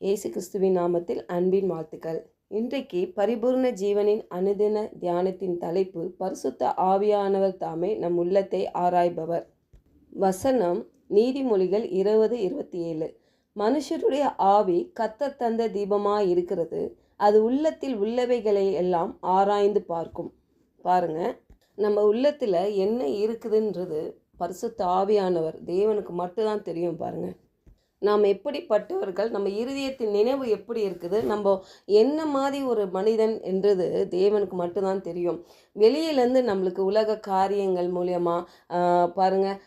இயேசு கிறிஸ்துவின் நாமத்தில் அன்பின் வாழ்த்துக்கள். இன்றைக்கு பரிபூர்ண ஜீவனின் அனுதின தியானத்தின் தலைப்பு பரிசுத்த ஆவியானவர் தாமே நம் உள்ளத்தை ஆராய்பவர். வசனம் நீதிமொழிகள் இருபது இருபத்தி ஏழு. மனுஷருடைய ஆவி கத்தர் தந்த தீபமாக இருக்கிறது. அது உள்ளத்தில் உள்ளவைகளை எல்லாம் ஆராய்ந்து பார்க்கும். பாருங்க நம்ம உள்ளத்தில் என்ன இருக்குதுன்றது பரிசுத்த ஆவியானவர் தேவனுக்கு மட்டும்தான் தெரியும் பாருங்கள் நாம் எப்படிப்பட்டவர்கள் நம்ம இருதயத்தின் நினைவு எப்படி இருக்குது நம்ம என்ன மாதிரி ஒரு மனிதன் என்றது தேவனுக்கு மட்டும்தான் தெரியும். வெளியிலேருந்து நம்மளுக்கு உலக காரியங்கள் மூலியமாக பாருங்கள்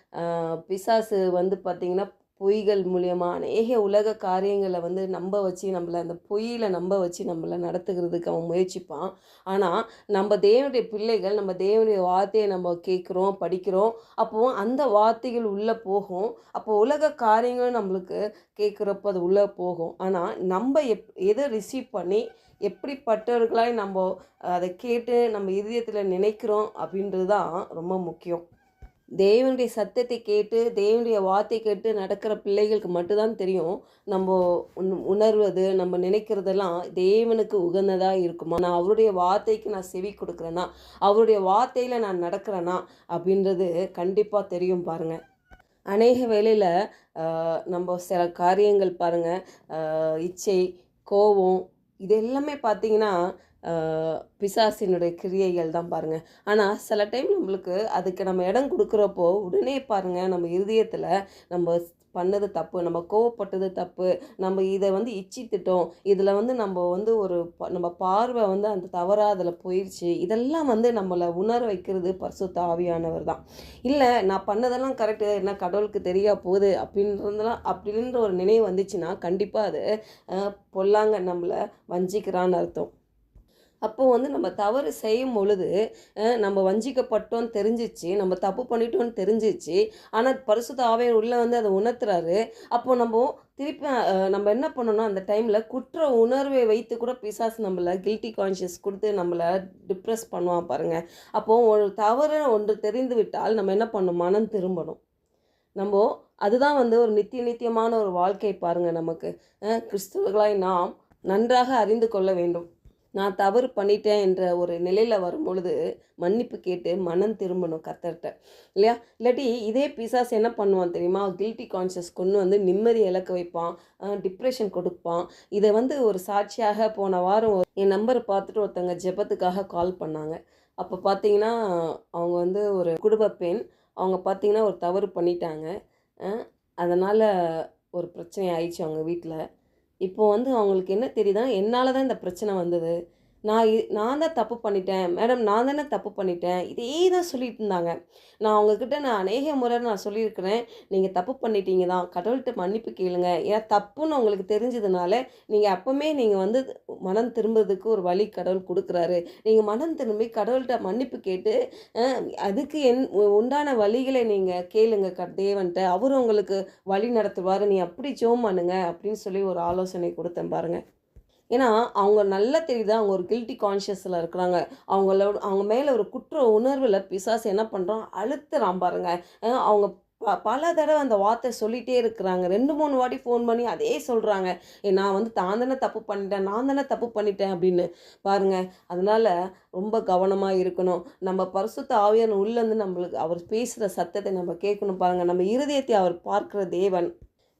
பிசாசு வந்து பார்த்திங்கன்னா பொய்கள் மூலியமாக அநேக உலக காரியங்களை வந்து நம்ப வச்சு நம்மளை அந்த பொய்யில் நம்ப வச்சு நம்மளை நடத்துகிறதுக்கு அவன் முயற்சிப்பான். ஆனால் நம்ம தேவனுடைய பிள்ளைகள் நம்ம தேவனுடைய வார்த்தையை நம்ம கேட்குறோம் படிக்கிறோம் அப்போது அந்த வார்த்தைகள் உள்ளே போகும். அப்போ உலக காரியங்களும் நம்மளுக்கு கேட்குறப்ப அது உள்ளே போகும். ஆனால் நம்ம எப் எதை ரிசீவ் பண்ணி எப்படிப்பட்டவர்களாய் நம்ம அதை கேட்டு நம்ம இதயத்தில் நினைக்கிறோம் அப்படின்றது தான் ரொம்ப முக்கியம். தேவனுடைய சத்தத்தை கேட்டு தேவனுடைய வார்த்தை கேட்டு நடக்கிற பிள்ளைகளுக்கு மட்டும்தான் தெரியும். நம்ம உண்- உணர்வது நம்ம நினைக்கிறதெல்லாம் தேவனுக்கு உகந்ததாக இருக்குமா? நான் அவருடைய வார்த்தைக்கு நான் செவி கொடுக்குறேன்னா அவருடைய வார்த்தையில் நான் நடக்கிறேன்னா அப்படின்றது கண்டிப்பாக தெரியும் பாருங்கள் அநேக வேளையில் நம்ம சில காரியங்கள் பாருங்கள் இச்சை கோபம் இது எல்லாமே பார்த்தீங்கன்னா பிசாசினுடைய கிரியைகள் தான் பாருங்கள் ஆனால் சில டைம் நம்மளுக்கு அதுக்கு நம்ம இடம் கொடுக்குறப்போ உடனே பாருங்கள் நம்ம இருதயத்தில் நம்ம பண்ணது தப்பு நம்ம கோவப்பட்டது தப்பு நம்ம இதை வந்து இச்சித்துட்டோம் இதில் வந்து நம்ம வந்து ஒரு ப- நம்ம பார்வை வந்து அந்த தவறாக அதில் போயிடுச்சு இதெல்லாம் வந்து நம்மளை உணர வைக்கிறது பரிசுத்த ஆவியானவர் தான். இல்லை நான் பண்ணதெல்லாம் கரெக்டு என்ன கடவுளுக்கு தெரியா போகுது அப்படின்றதெல்லாம் அப்படின்ற ஒரு நினைவு வந்துச்சுன்னா கண்டிப்பாக அது பொல்லாங்க நம்மளை வஞ்சிக்கிறான்னு அர்த்தம். அப்போது வந்து நம்ம தவறு செய்யும் பொழுது நம்ம வஞ்சிக்கப்பட்டோன்னு தெரிஞ்சிச்சு நம்ம தப்பு பண்ணிட்டோன்னு தெரிஞ்சிச்சு ஆனால் பரிசுத்த ஆவியர் உள்ளே வந்து அதை உணர்த்துறாரு. அப்போ நம்ம திருப்பி நம்ம என்ன பண்ணணும்? அந்த டைமில் குற்ற உணர்வை வைத்து கூட பிசாஸ் நம்மளை கில்ட்டி கான்ஷியஸ் கொடுத்து நம்மளை டிப்ரெஸ் பண்ணுவான் பாருங்கள் அப்போது ஒரு தவறு ஒன்று தெரிந்து விட்டால் நம்ம என்ன பண்ணணும்? மனம் திரும்பணும். நம்ம அதுதான் வந்து ஒரு நித்திய நித்தியமான ஒரு வாழ்க்கை பாருங்கள் நமக்கு. அஹ், கிறிஸ்தவர்களாய் நாம் நன்றாக அறிந்து கொள்ள வேண்டும். நான் தவறு பண்ணிட்டேன் என்ற ஒரு நிலையில் வரும் பொழுது மன்னிப்பு கேட்டு மனம் திரும்பணும் கத்தர்கிட்ட இல்லையா? இல்லாட்டி இதே பிசாஸ் என்ன பண்ணுவான் தெரியுமா? கில்ட்டி கான்ஷியஸ் கொண்டு வந்து நிம்மதி இழக்க வைப்பான். டிப்ரெஷன் கொடுப்பான். இதை வந்து ஒரு சாட்சியாக போன வாரம் என் நம்பரை பார்த்துட்டு ஒருத்தங்க ஜெபத்துக்காக கால் பண்ணாங்க. அப்போ பார்த்தீங்கன்னா அவங்க வந்து ஒரு குடும்ப பெண். அவங்க பார்த்தீங்கன்னா ஒரு தவறு பண்ணிட்டாங்க. அதனால் ஒரு பிரச்சனை ஆயிடுச்சு அவங்க வீட்டில் இப்போ வந்து அவங்களுக்கு என்ன தெரியுதுன்னா என்னால் தான் இந்த பிரச்சனை வந்தது? நான் இ- நான் தான் தப்பு பண்ணிட்டேன். மேடம் நான் தானே தப்பு பண்ணிட்டேன். இதே தான் சொல்லிட்டு இருந்தாங்க. நான் அவங்கக்கிட்ட நான் அநேக முறை நான் சொல்லியிருக்கிறேன். நீங்கள் தப்பு பண்ணிட்டீங்க தான். கடவுள்கிட்ட மன்னிப்பு கேளுங்க. ஏன்னா தப்புன்னு உங்களுக்கு தெரிஞ்சதுனால நீங்கள் அப்போவுமே நீங்கள் வந்து மனம் திரும்புறதுக்கு ஒரு வழி கடவுள் கொடுக்குறாரு. நீங்கள் மனம் திரும்பி கடவுள்கிட்ட மன்னிப்பு கேட்டு அதுக்கு என் உண்டான வழிகளை நீங்கள் கேளுங்க க தேவன்ட்ட அவர் உங்களுக்கு வழி நடத்துவார். நீ அப்படி ஜோம் பண்ணுங்க அப்படின்னு சொல்லி ஒரு ஆலோசனை கொடுத்தேன் பாருங்கள் ஏன்னா அவங்க நல்லா தெரியுது அவங்க ஒரு கில்ட்டி கான்ஷியஸில் இருக்கிறாங்க. அவங்களோட அவங்க மேலே ஒரு குற்ற உணர்வில் பிசாசு என்ன பண்ணுறோம் அழுத்துறான் பாருங்க. அவங்க ப பல தடவை அந்த வார்த்தை சொல்லிகிட்டே இருக்கிறாங்க. ரெண்டு மூணு வாட்டி ஃபோன் பண்ணி அதே சொல்கிறாங்க ஏ நான் வந்து தான் தானே தப்பு பண்ணிட்டேன் நான் தானே தப்பு பண்ணிட்டேன் அப்படின்னு. பாருங்க அதனால் ரொம்ப கவனமாக இருக்கணும். நம்ம பரிசுத்த ஆவியான உள்ளேருந்து நம்மளுக்கு அவர் பேசுகிற சத்தத்தை நம்ம கேட்கணும் பாருங்கள் நம்ம இருதயத்தை அவர் பார்க்குற தேவன்.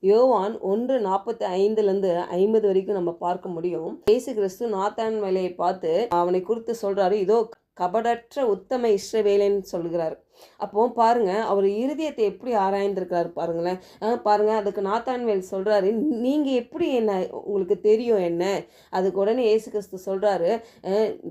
யோவான் ஒன்று நாற்பத்தி ஐந்துலேருந்து ஐம்பது வரைக்கும் நம்ம பார்க்க முடியும். இயேசு கிறிஸ்து நாத்தான் வேலையை பார்த்து அவனை குறித்து சொல்றாரு இதோ கபடற்ற உத்தம இஸ்ரவேலன்னு சொல்கிறார். அப்போ பாருங்க அவர் இருதயத்தை எப்படி ஆராய்ந்திருக்கிறார் பாருங்களேன். அஹ் பாருங்க அதுக்கு நாத்தான்வேல் சொல்றாரு நீங்க எப்படி என்ன உங்களுக்கு தெரியும் என்ன? அதுக்கு உடனே இயேசு கிறிஸ்து சொல்றாரு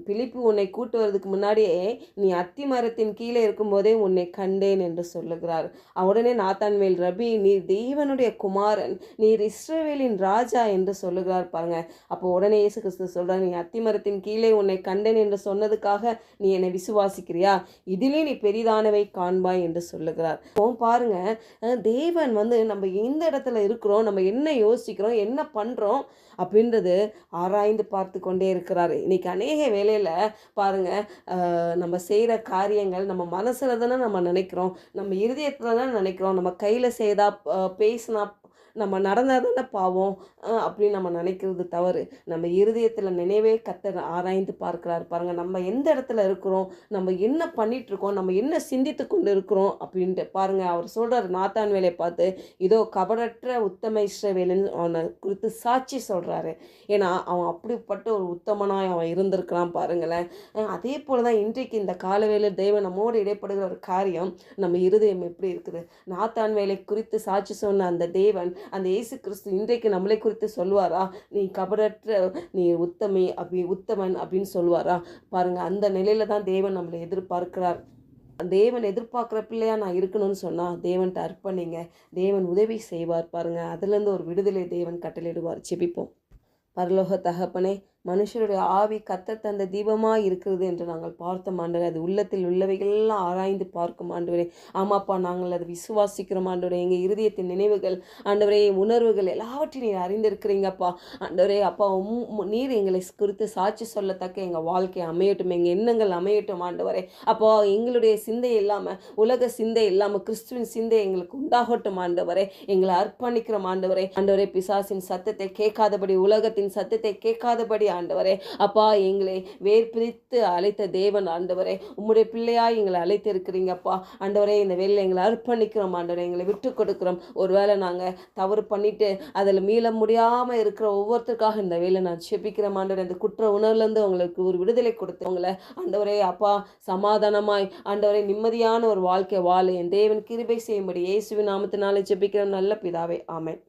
பிழிப்பு பிலிப்பு உன்னை வரதுக்கு முன்னாடியே நீ அத்தி மரத்தின் கீழே இருக்கும்போதே உன்னை கண்டேன் என்று சொல்லுகிறார். உடனே நாத்தான்வேல் ரபி நீர் தெய்வனுடைய குமாரன் நீர் இஸ்ரவேலின் ராஜா என்று சொல்லுகிறார் பாருங்க. அப்போ உடனே இயேசு கிறிஸ்து சொல்றார் நீ அத்தி மரத்தின் கீழே உன்னை கண்டேன் என்று சொன்னதுக்காக நீ என்னை விசுவாசிக்கிறியா? இதிலே நீ பெரிதானவை காண்பாய் என்று சொல்லுகிறார். இப்போ பாருங்க தேவன் வந்து நம்ம எந்த இடத்துல இருக்கிறோம் நம்ம என்ன யோசிக்கிறோம் என்ன பண்றோம் அப்படின்றது ஆராய்ந்து பார்த்து கொண்டே இருக்கிறார். இன்னைக்கு அநேக வேலையில் பாருங்க அஹ் நம்ம செய்கிற காரியங்கள் நம்ம மனசில் தானே நம்ம நினைக்கிறோம் நம்ம இருதயத்தில் தானே நினைக்கிறோம் நம்ம கையில் செய்தா பேசினா நம்ம நடந்தால் தானே பாவம் அப்படின்னு நம்ம நினைக்கிறது தவறு. நம்ம இருதயத்தில் நினைவே கத்தர் ஆராய்ந்து பார்க்குறாரு. பாருங்கள் நம்ம எந்த இடத்துல இருக்கிறோம் நம்ம என்ன பண்ணிகிட்ருக்கோம் நம்ம என்ன சிந்தித்து கொண்டு இருக்கிறோம் அப்படின்ட்டு பாருங்கள் அவர் சொல்கிறார் நாத்தான் வேலையை பார்த்து இதோ கபடற்ற உத்தம இஸ்ரவேலன்னு அவனை குறித்து சாட்சி சொல்கிறாரு ஏன்னா அவன் அப்படிப்பட்ட ஒரு உத்தமனாய் அவன் இருந்திருக்கிறான் பாருங்களேன். அதே போல் தான் இன்றைக்கு இந்த காலவேளையில் தெய்வம் நம்மோடு இடைப்படுகிற ஒரு காரியம் நம்ம இருதயம் எப்படி இருக்குது? நாத்தான் வேலை குறித்து சாட்சி சொன்ன அந்த தேவன் அந்த இயேசு கிறிஸ்து இன்றைக்கு நம்மளை குறித்து சொல்வாரா நீ கபடற்ற நீ உத்தமை அப்படி உத்தமன் அப்படின்னு சொல்லுவாரா? பாருங்கள் அந்த நிலையில தான் தேவன் நம்மளை எதிர்பார்க்கிறார். தேவன் எதிர்பார்க்குற பிள்ளையா நான் இருக்கணும்னு சொன்னால் தேவன்கிட்ட அர்ப்பணிங்க. தேவன் உதவி செய்வார் பாருங்கள் அதுலேருந்து ஒரு விடுதலை தேவன் கட்டளையிடுவார். செபிப்போம் பரலோக தகப்பனே மனுஷருடைய ஆவி கத்த தந்த தீபமாக இருக்கிறது என்று நாங்கள் பார்த்தோம் ஆண்டவரே. அது உள்ளத்தில் உள்ளவைகள்லாம் ஆராய்ந்து பார்க்கும் ஆண்டவரே. ஆமாப்பா நாங்கள் அதை விசுவாசிக்கிறோம் ஆண்டவரே. எங்கள் இருதயத்தின் நினைவுகள் ஆண்டவரே உணர்வுகள் எல்லாவற்றையும் நீர் அறிந்திருக்கிறீங்கப்பா. ஆண்டவரே அப்பா உம் நீர் எங்களை குறித்து சாட்சி சொல்லத்தக்க எங்கள் வாழ்க்கை அமையட்டும் எங்கள் எண்ணங்கள் அமையட்டும் ஆண்டவரே. அப்போ எங்களுடைய சிந்தை இல்லாமல் உலக சிந்தை இல்லாமல் கிறிஸ்துவின் சிந்தை எங்களுக்கு உண்டாகட்டும் ஆண்டவரே. எங்களை அர்ப்பணிக்கிறோம் ஆண்டவரே. ஆண்டவரே பிசாசின் சத்தத்தை கேட்காதபடி உலகத்தின் சத்தத்தை கேட்காதபடி ஆண்டவரே. அப்பா எங்களை வேர் பிரித்து அழைத்த தேவன் ஆண்டவரே. உம்முடைய பிள்ளையாய் எங்களை அழைத்திருக்கிறீங்கப்பா ஆண்டவரே இந்த வேலையில் எங்களை அர்ப்பணிக்கிறோம் ஆண்டவரே. எங்களை விட்டு கொடுக்குறோம். ஒருவேளை நாங்கள் தவறு பண்ணிட்டு அதில் மீள முடியாமல் இருக்கிற ஒவ்வொருத்தருக்காக இந்த வேலை நான் செபிக்கிறேன் ஆண்டவரே. இந்த குற்ற உணர்வுலேருந்து உங்களுக்கு ஒரு விடுதலை கொடுத்து உங்களை ஆண்டவரே அப்பா சமாதானமாய் ஆண்டவரே நிம்மதியான ஒரு வாழ்க்கை வாழ என் தேவன் கிருபை செய்யும்படி இயேசுவின் நாமத்தினாலே ஜெபிக்கிறோம் நல்ல பிதாவே ஆமேன்.